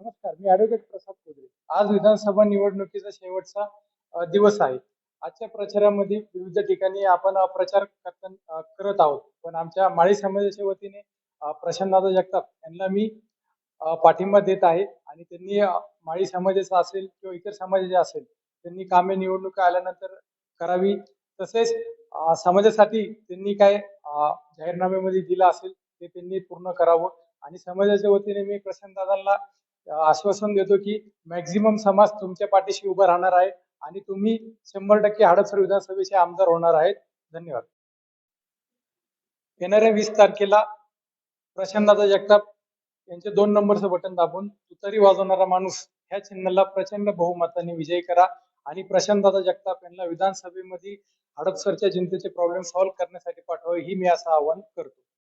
नमस्कार मी ऍडव्होकेट प्रसाद कोदरे आज विधानसभा निवडणुकीचा शेवटचा दिवस आहे. आजच्या प्रचारामध्ये विविध ठिकाणी आपण प्रचार करता करत आहोत. पण आमच्या माळी समाजाच्या वतीने अ, जगताप यांना मी पाठिंबा देत आहे आणि त्यांनी माळी समाजाचा असेल किंवा इतर समाजाचे असेल त्यांनी कामे निवडणुका आल्यानंतर करावी. तसेच समाजासाठी त्यांनी काय जाहीरनाम्यामध्ये दिलं असेल ते त्यांनी पूर्ण करावं. आणि समाजाच्या वतीने मी प्रशांतदादांना आश्वासन देतो की मॅक्झिमम समाज तुमच्या पाठीशी उभा राहणार आहे आणि तुम्ही शंभर टक्के हडपसर विधानसभेचे आमदार होणार आहेत. धन्यवाद. येणाऱ्या वीस तारखेला प्रशांतदादा जगताप यांचे दोन नंबरचं बटन दाबून तुतारी वाजवणारा माणूस ह्या चिन्हाला प्रचंड बहुमताने विजयी करा आणि प्रशांतदादा जगताप यांना विधानसभेमध्ये हडपसरच्या जनतेचे प्रॉब्लेम सॉल्व्ह करण्यासाठी पाठवावे ही मी असं आवाहन करतो.